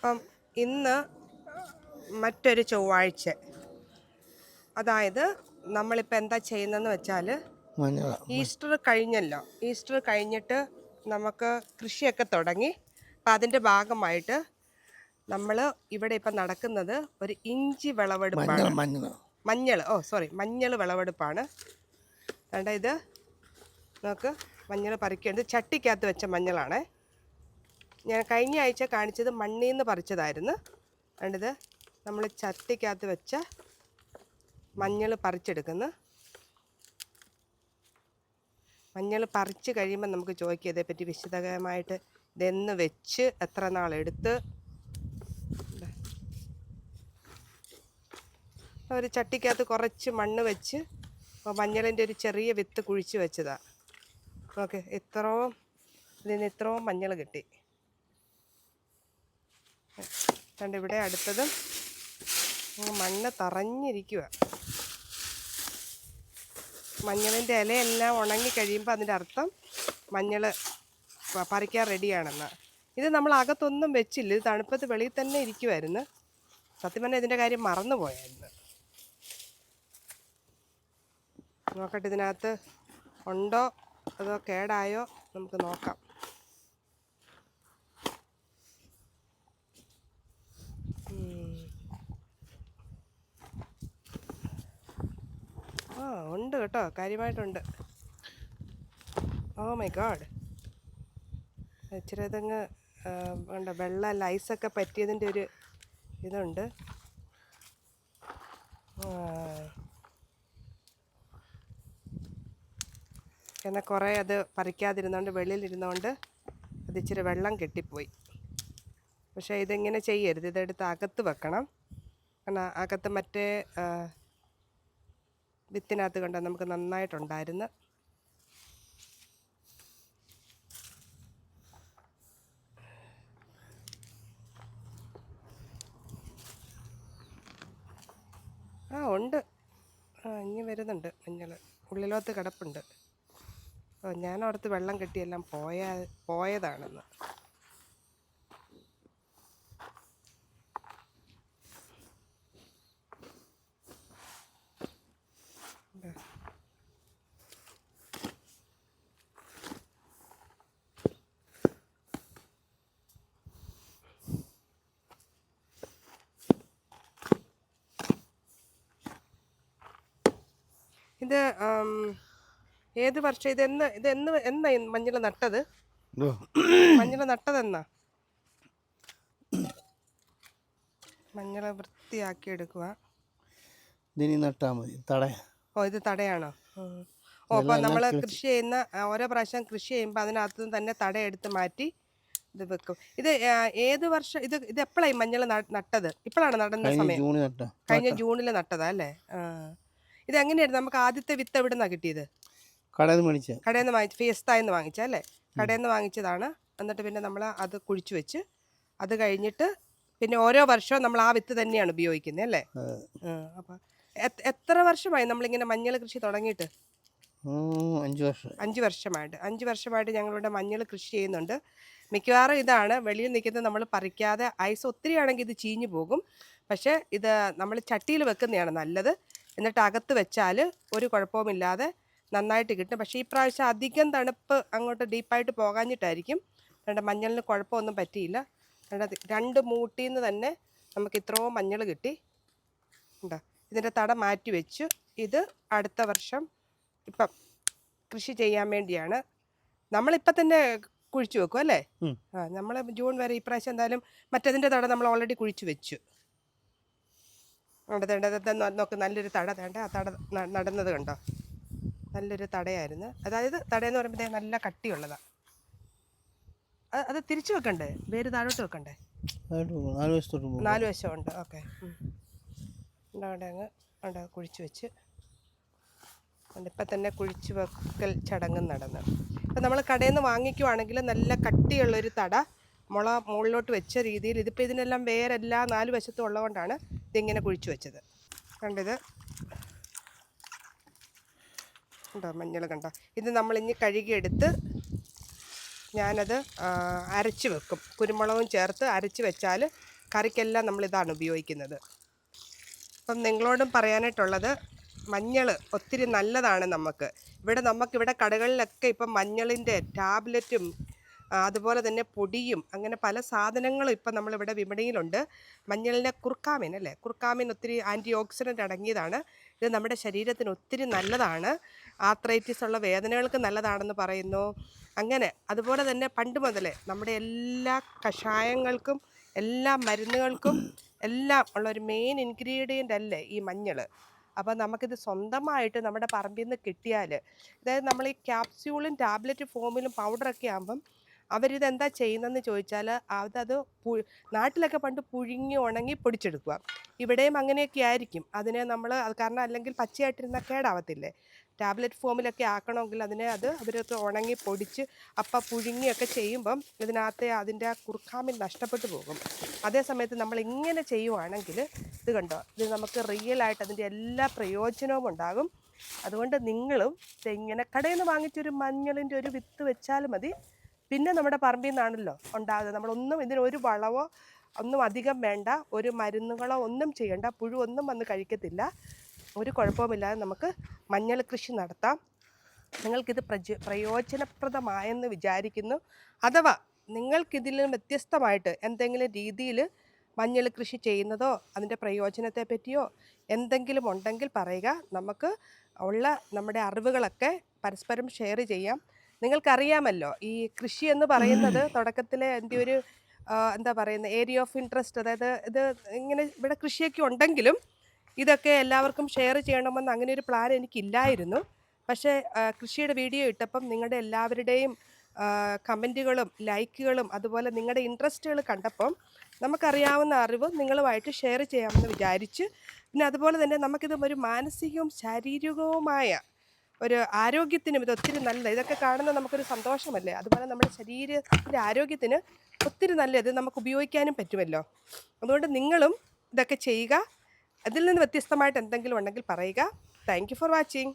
അപ്പം ഇന്ന് മറ്റൊരു ചൊവ്വാഴ്ച. അതായത് നമ്മളിപ്പോൾ എന്താ ചെയ്യുന്നതെന്ന് വെച്ചാൽ ഈസ്റ്റർ കഴിഞ്ഞല്ലോ. ഈസ്റ്റർ കഴിഞ്ഞിട്ട് നമുക്ക് കൃഷിയൊക്കെ തുടങ്ങി. അപ്പം അതിന്റെ ഭാഗമായിട്ട് നമ്മൾ ഇവിടെ ഇപ്പം നടക്കുന്നത് ഒരു ഇഞ്ചി വിളവെടുപ്പാണ്. മഞ്ഞൾ ഓ സോറി. മഞ്ഞൾ വിളവെടുപ്പാണ്. വേണ്ട ഇത്? നമുക്ക് മഞ്ഞൾ പറിക്കേണ്ടത്. ചട്ടിക്കകത്ത് വെച്ച മഞ്ഞളാണ്. ഞാൻ കഴിഞ്ഞ ആഴ്ച കാണിച്ചത് മണ്ണിൽ നിന്ന് പറിച്ചതായിരുന്നു. കണ്ടത്? നമ്മൾ ചട്ടിക്കകത്ത് വെച്ച മഞ്ഞൾ പറിച്ചെടുക്കുന്നു. മഞ്ഞൾ പറിച്ച് കഴിയുമ്പോൾ നമുക്ക് ചോദിക്കാം ഇതേപ്പറ്റി വിശദമായിട്ട് ഇതെന്ന് വെച്ച് എത്ര നാളെടുത്ത്? ഒരു ചട്ടിക്കകത്ത് കുറച്ച് മണ്ണ് വെച്ച് അപ്പോൾ മഞ്ഞളിന്റെ ഒരു ചെറിയ വിത്ത് കുഴിച്ച് വെച്ചതാണ് ഓക്കെ ഇത്രയും ഇതിന് ഇത്രയും മഞ്ഞൾ കിട്ടി. കണ്ട് ഇവിടെ അടുത്തതും മണ്ണ് തറഞ്ഞിരിക്കുക മഞ്ഞളിന്റെ ഇലയെല്ലാം ഉണങ്ങി കഴിയുമ്പോൾ അതിന്റെ അർത്ഥം മഞ്ഞൾ പറിക്കാൻ റെഡിയാണെന്ന്. ഇത് നമ്മൾ അകത്തൊന്നും വെച്ചില്ല ഇത് തണുപ്പത്ത് വെളിയിൽ തന്നെ ഇരിക്കുമായിരുന്നു സത്യം പറഞ്ഞാൽ ഇതിന്റെ കാര്യം മറന്നു പോയായിരുന്നു. നോക്കട്ടെ ഇതിനകത്ത് ഉണ്ടോ അതോ കേടായോ? നമുക്ക് നോക്കാം. ആ ഉണ്ട് കേട്ടോ കാര്യമായിട്ടുണ്ട്. ഓ മൈ ഗാഡ് ഇച്ചിരി ഇതങ്ങ് വേണ്ട വെള്ള ലൈസൊക്കെ പറ്റിയതിന്റെ ഒരു ഇതുണ്ട്. എന്നാൽ കുറേ അത് പറിക്കാതിരുന്നോണ്ട് വെളിയിലിരുന്നോണ്ട് അത് ഇച്ചിരി വെള്ളം കെട്ടിപ്പോയി. പക്ഷേ ഇതിങ്ങനെ ചെയ്യരുത്? ഇതെടുത്ത് അകത്ത് വെക്കണം. കാരണം അകത്ത് മറ്റേ വിത്തിനകത്ത് കണ്ട നമുക്ക് നന്നായിട്ടുണ്ടായിരുന്നു. ആ ഉണ്ട്. ആ ഇനി വരുന്നുണ്ട് മഞ്ഞൾ ഉള്ളിലോട്ട് കിടപ്പുണ്ട്. ഓ ഞാനോർത്ത് വെള്ളം കെട്ടിയെല്ലാം പോയ പോയതാണെന്ന്. ഇത് ഏത് വർഷം? ഇത് എന്ന് ഇത് എന്ന് എന്നാ മഞ്ഞൾ നട്ടത്? മഞ്ഞൾ നട്ടതെന്നാ? മഞ്ഞൾ വൃത്തിയാക്കി എടുക്കുക ഇതിനി നട്ടാ മതി. തട. ഓ ഇത് തടയാണോ. ഓ അപ്പോൾ നമ്മൾ കൃഷി. ചെയ്യുന്ന ഓരോ പ്രാവശ്യം കൃഷി ചെയ്യുമ്പോൾ അതിനകത്ത് തന്നെ തടയെടുത്ത് മാറ്റി ഇത് വെക്കും. ഇത് ഏത് വർഷം? ഇത് ഇത് എപ്പോഴായി മഞ്ഞൾ നട്ടത്? ഇപ്പോഴാണ് നടുന്ന സമയം? ജൂണിൽ കഴിഞ്ഞ ജൂണിൽ നട്ടതാ അല്ലേ? ആ. ഇത് എങ്ങനെയായിരുന്നു നമുക്ക് ആദ്യത്തെ വിത്ത് എവിടെ നിന്നാണ് കിട്ടിയത്? കടയിൽ നിന്ന് മേടിച്ച കടയിൽ നിന്ന് വാങ്ങിച്ച് ഫേസ്തായിൽ നിന്ന് വാങ്ങിച്ച അല്ലേ? കടയിൽ നിന്ന് വാങ്ങിച്ചതാണ്. എന്നിട്ട് പിന്നെ നമ്മൾ അത് കുഴിച്ചു വെച്ച് അത് കഴിഞ്ഞിട്ട് പിന്നെ ഓരോ വർഷവും നമ്മൾ ആ വിത്ത് തന്നെയാണ് ഉപയോഗിക്കുന്നത് അല്ലേ? അപ്പം എത്ര വർഷമായി നമ്മളിങ്ങനെ മഞ്ഞൾ കൃഷി തുടങ്ങിയിട്ട്? അഞ്ച് വർഷം. അഞ്ച് വർഷമായിട്ട്. അഞ്ച് വർഷമായിട്ട് ഞങ്ങളിവിടെ മഞ്ഞൾ കൃഷി ചെയ്യുന്നുണ്ട്. മിക്കവാറും ഇതാണ്. വെളിയിൽ നിൽക്കുന്നത് നമ്മൾ പറിക്കാതെ ഐസ് ഒത്തിരി ആണെങ്കിൽ ഇത് ചീഞ്ഞു പോകും. പക്ഷേ ഇത് നമ്മൾ ചട്ടിയിൽ വെക്കുന്നതാണ് നല്ലത്. എന്നിട്ട് അകത്ത് വെച്ചാൽ ഒരു കുഴപ്പവുമില്ലാതെ നന്നായിട്ട് കിട്ടും. പക്ഷേ ഈ പ്രാവശ്യം അധികം തണുപ്പ് അങ്ങോട്ട് ഡീപ്പായിട്ട് പോകാഞ്ഞിട്ടായിരിക്കും. രണ്ട് മഞ്ഞളിന് കുഴപ്പമൊന്നും പറ്റിയില്ല. രണ്ട് രണ്ട് മൂട്ടിൽ നിന്ന് തന്നെ നമുക്ക് ഇത്രയും മഞ്ഞൾ കിട്ടി. ഉണ്ടോ ഇതിന്റെ തട മാറ്റി വെച്ചു. ഇത് അടുത്ത വർഷം ഇപ്പം കൃഷി ചെയ്യാൻ വേണ്ടിയാണ്. നമ്മളിപ്പം തന്നെ കുഴിച്ചു വെക്കും അല്ലേ? ആ നമ്മൾ ജൂൺ വരെ ഈ ഇപ്രാവശ്യം എന്തായാലും മറ്റതിന്റെ തട നമ്മൾ ഓൾറെഡി കുഴിച്ചു വെച്ചു. അവിടെ നോക്ക് നല്ലൊരു തട തേണ്ട. ആ തട നടന്നത് കണ്ടോ? നല്ലൊരു തടയായിരുന്നു. അതായത് തടയെന്ന് പറയുമ്പോൾ നല്ല കട്ടിയുള്ളതാണ് അത് തിരിച്ചു വെക്കണ്ടേ? വേര് താഴോട്ട് വെക്കണ്ടേ? നാല് വശമുണ്ട്. ഓക്കെ. അവിടെ അങ്ങ് അവിടെ കുഴിച്ച് വെച്ച്. ഇപ്പം തന്നെ കുഴിച്ച് വെക്കൽ ചടങ്ങ് നടന്നു. ഇപ്പം നമ്മൾ കടയിൽ നിന്ന് വാങ്ങിക്കുവാണെങ്കിൽ നല്ല കട്ടിയുള്ളൊരു തട മുള മുകളിലോട്ട് വെച്ച രീതിയിൽ ഇതിപ്പോൾ ഇതിനെല്ലാം വേരെല്ലാം നാല് വശത്തും ഉള്ളതുകൊണ്ടാണ് ഇതിങ്ങനെ കുഴിച്ചു വെച്ചത്. കണ്ടിത്? കണ്ടോ? മഞ്ഞൾ കണ്ടോ? ഇത് നമ്മളിഞ്ഞ് കഴുകിയെടുത്ത് ഞാനത് അരച്ച് വെക്കും. കുരുമുളകും ചേർത്ത് അരച്ച് വെച്ചാൽ കറിക്കെല്ലാം നമ്മളിതാണ് ഉപയോഗിക്കുന്നത്. അപ്പം നിങ്ങളോടും പറയാനായിട്ടുള്ളത് മഞ്ഞൾ ഒത്തിരി നല്ലതാണ് നമുക്ക്. ഇവിടെ നമുക്കിവിടെ കടകളിലൊക്കെ ഇപ്പം മഞ്ഞളിന്റെ ടാബ്ലറ്റും അതുപോലെ തന്നെ പൊടിയും അങ്ങനെ പല സാധനങ്ങളും ഇപ്പം നമ്മളിവിടെ വിപണിയിലുണ്ട്. മഞ്ഞളിനെ കുർക്കാമിൻ അല്ലേ? കുർക്കാമിൻ ഒത്തിരി ആന്റി ഓക്സിഡന്റ് അടങ്ങിയതാണ്. ഇത് നമ്മുടെ ശരീരത്തിന് ഒത്തിരി നല്ലതാണ്. ആത്രൈറ്റിസ് ഉള്ള വേദനകൾക്ക് നല്ലതാണെന്ന് പറയുന്നു. അങ്ങനെ അതുപോലെ തന്നെ പണ്ട് മുതലേ നമ്മുടെ എല്ലാ കഷായങ്ങൾക്കും എല്ലാ മരുന്നുകൾക്കും എല്ലാം ഉള്ള ഒരു മെയിൻ ഇൻഗ്രീഡിയന്റ് അല്ലേ ഈ മഞ്ഞൾ അപ്പോൾ നമുക്കിത് സ്വന്തമായിട്ട് നമ്മുടെ പറമ്പിൽ നിന്ന് കിട്ടിയാൽ അതായത് നമ്മൾ ഈ ക്യാപ്സ്യൂളും ടാബ്ലറ്റ് ഫോമിലും പൗഡറൊക്കെ ആകുമ്പം അവരിത് എന്താ ചെയ്യുന്നതെന്ന് ചോദിച്ചാൽ അതത് പു നാട്ടിലൊക്കെ പണ്ട് പുഴുങ്ങി ഉണങ്ങി പൊടിച്ചെടുക്കുക ഇവിടെയും അങ്ങനെയൊക്കെ ആയിരിക്കും. അതിനെ നമ്മൾ കാരണം അല്ലെങ്കിൽ പച്ചയായിട്ടിരുന്ന കേടാവത്തില്ലേ? ടാബ്ലറ്റ് ഫോമിലൊക്കെ ആക്കണമെങ്കിൽ അതിനെ അത് അവരൊക്കെ ഉണങ്ങി പൊടിച്ച് അപ്പം പുഴുങ്ങിയൊക്കെ ചെയ്യുമ്പം ഇതിനകത്തെ അതിന്റെ ആ കുറുക്കാമിൽ നഷ്ടപ്പെട്ടു പോകും. അതേ സമയത്ത് നമ്മൾ ഇങ്ങനെ ചെയ്യുവാണെങ്കിൽ ഇത് കണ്ടോ? ഇത് നമുക്ക് റിയൽ ആയിട്ട് അതിന്റെ എല്ലാ പ്രയോജനവും ഉണ്ടാകും. അതുകൊണ്ട് നിങ്ങളും ഇങ്ങനെ കടയിൽ നിന്ന് വാങ്ങിച്ചൊരു മഞ്ഞളിന്റെ ഒരു വിത്ത് വെച്ചാൽ മതി. പിന്നെ നമ്മുടെ പറമ്പിൽ നിന്നാണല്ലോ ഉണ്ടാകുന്നത്. നമ്മളൊന്നും ഇതിന് ഒരു വളവോ ഒന്നും അധികം വേണ്ട. ഒരു മരുന്നുകളോ ഒന്നും ചെയ്യേണ്ട. പുഴു ഒന്നും വന്ന് കഴിക്കത്തില്ല. ഒരു കുഴപ്പവുമില്ലാതെ നമുക്ക് മഞ്ഞൾ കൃഷി നടത്താം. നിങ്ങൾക്കിത് പ്രജ പ്രയോജനപ്രദമായെന്ന് വിചാരിക്കുന്നു. അഥവാ നിങ്ങൾക്കിതിൽ നിന്ന് വ്യത്യസ്തമായിട്ട് എന്തെങ്കിലും രീതിയിൽ മഞ്ഞൾ കൃഷി ചെയ്യുന്നതോ അതിന്റെ പ്രയോജനത്തെ പറ്റിയോ എന്തെങ്കിലും ഉണ്ടെങ്കിൽ പറയുക. നമുക്ക് ഉള്ള നമ്മുടെ അറിവുകളൊക്കെ പരസ്പരം ഷെയർ ചെയ്യാം. നിങ്ങൾക്കറിയാമല്ലോ ഈ കൃഷി എന്ന് പറയുന്നത് തുടക്കത്തിലെ എന്റെ ഒരു എന്താ പറയുന്നത് ഏരിയ ഓഫ് ഇൻട്രസ്റ്റ് അതായത് ഇത് ഇങ്ങനെ ഇവിടെ കൃഷിയൊക്കെ ഉണ്ടെങ്കിലും ഇതൊക്കെ എല്ലാവർക്കും ഷെയർ ചെയ്യണമെന്ന് അങ്ങനെ ഒരു പ്ലാൻ എനിക്കില്ലായിരുന്നു. പക്ഷേ കൃഷിയുടെ വീഡിയോ ഇട്ടപ്പം നിങ്ങളുടെ എല്ലാവരുടെയും കമന്റുകളും ലൈക്കുകളും അതുപോലെ നിങ്ങളുടെ ഇൻട്രസ്റ്റുകൾ കണ്ടപ്പം നമുക്കറിയാവുന്ന അറിവ് നിങ്ങളുമായിട്ട് ഷെയർ ചെയ്യാമെന്ന് വിചാരിച്ച് പിന്നെ അതുപോലെ തന്നെ നമുക്കിത് ഒരു മാനസികവും ശാരീരികവുമായ ഒരു ആരോഗ്യത്തിനും ഇത് ഒത്തിരി നല്ല ഇതൊക്കെ കാണുന്ന നമുക്കൊരു സന്തോഷമല്ലേ? അതുപോലെ നമ്മുടെ ശരീരത്തിന്റെ ആരോഗ്യത്തിന് ഒത്തിരി നല്ലത് നമുക്ക് ഉപയോഗിക്കാനും പറ്റുമല്ലോ. അതുകൊണ്ട് നിങ്ങളും ഇതൊക്കെ ചെയ്യുക. അതിൽ നിന്ന് വ്യത്യസ്തമായിട്ട് എന്തെങ്കിലും ഉണ്ടെങ്കിൽ പറയുക. Thank for watching